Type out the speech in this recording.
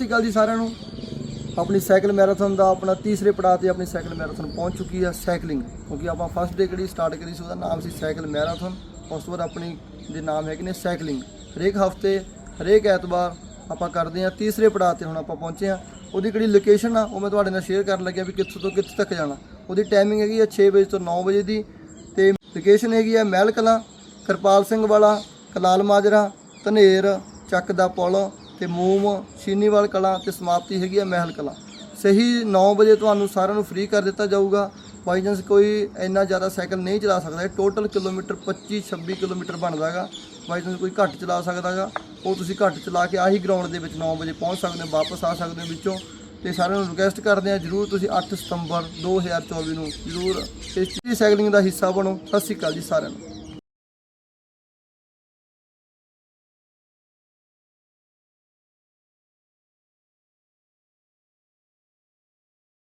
ਸਤਿ ਸ਼੍ਰੀ ਅਕਾਲ ਜੀ ਸਾਰਿਆਂ ਨੂੰ। ਆਪਣੀ ਸਾਈਕਲ ਮੈਰਾਥਨ ਦਾ ਆਪਣਾ ਤੀਸਰੇ ਪੜਾਅ ਤੇ ਆਪਣੀ ਸਾਈਕਲ ਮੈਰਾਥਨ ਪਹੁੰਚ ਚੁੱਕੀ ਆ ਸਾਈਕਲਿੰਗ। ਕਿਉਂਕਿ ਆਪਾਂ ਫਸਟ ਡੇ ਕਿਹੜੀ ਸਟਾਰਟ ਕਰੀ ਸੀ, ਉਹਦਾ ਨਾਮ ਸੀ ਸਾਈਕਲ ਮੈਰਾਥਨ। ਉਸ ਤੋਂ ਬਾਅਦ ਆਪਣੀ ਦੇ ਨਾਮ ਹੈਗੇ ਨੇ ਸਾਈਕਲਿੰਗ। ਹਰੇਕ ਹਫ਼ਤੇ, ਹਰੇਕ ਐਤਵਾਰ ਆਪਾਂ ਕਰਦੇ ਹਾਂ ਤੀਸਰੇ ਪੜਾਅ ਤੇ ਹੁਣ ਆਪਾਂ ਪਹੁੰਚੇ ਹਾਂ। ਉਹਦੀ ਕਿਹੜੀ ਲੋਕੇਸ਼ਨ ਆ, ਉਹ ਮੈਂ ਤੁਹਾਡੇ ਨਾਲ ਸ਼ੇਅਰ ਕਰਨ ਲੱਗਿਆ ਵੀ ਕਿੱਥੋਂ ਤੋਂ ਕਿੱਥੇ ਤੱਕ ਜਾਣਾ। ਉਹਦੀ ਟਾਈਮਿੰਗ ਹੈਗੀ ਆ 6 ਵਜੇ ਤੋਂ 9 ਵਜੇ ਦੀ। ਤੇ ਲੋਕੇਸ਼ਨ ਹੈਗੀ ਆ ਮਹਿਲ ਕਲਾਂ, ਕਿਰਪਾਲ ਸਿੰਘ ਵਾਲਾ, ਕਲਾਲ ਮਾਜਰਾ, ਧਨੇਰ, ਚੱਕ ਦਾ ਪੁਲ ਤੇ ਮੂਮ ਸ਼ੀਨੀਵਾਲ ਕਲਾਂ ਤੇ ਸਮਾਪਤੀ ਹੈਗੀ ਆ ਮਹਿਲ ਕਲਾਂ। ਸਹੀ 9 ਵਜੇ ਤੁਹਾਨੂੰ ਸਾਰਿਆਂ ਨੂੰ ਫ੍ਰੀ ਕਰ ਦਿੱਤਾ ਜਾਊਗਾ। ਬਾਈ ਚਾਂਸ ਕੋਈ ਇੰਨਾ ਜ਼ਿਆਦਾ ਸਾਈਕਲ ਨਹੀਂ ਚਲਾ ਸਕਦਾ। ਟੋਟਲ ਕਿਲੋਮੀਟਰ 25 26 ਕਿਲੋਮੀਟਰ ਬਣਦਾ ਹੈਗਾ। ਬਾਈ ਚਾਂਸ ਕੋਈ ਘੱਟ ਚਲਾ ਸਕਦਾ ਹੈਗਾ। ਉਹ ਤੁਸੀਂ ਘੱਟ ਚਲਾ ਕੇ ਆਹੀ ਗਰਾਊਂਡ ਦੇ ਵਿੱਚ 9 ਵਜੇ ਪਹੁੰਚ ਸਕਦੇ ਹੋ, ਵਾਪਸ ਆ ਸਕਦੇ ਹੋ ਵਿੱਚੋਂ। ਤੇ ਸਾਰਿਆਂ ਨੂੰ ਰਿਕੁਐਸਟ ਕਰਦੇ ਆ ਜਰੂਰ ਤੁਸੀਂ 8 ਸਤੰਬਰ 2024 ਨੂੰ ਜਰੂਰ ਇਸ ਸਾਈਕਲਿੰਗ ਦਾ ਹਿੱਸਾ ਬਣੋ। ਸਤਿ ਸ਼੍ਰੀ ਅਕਾਲ ਜੀ ਸਾਰਿਆਂ ਨੂੰ।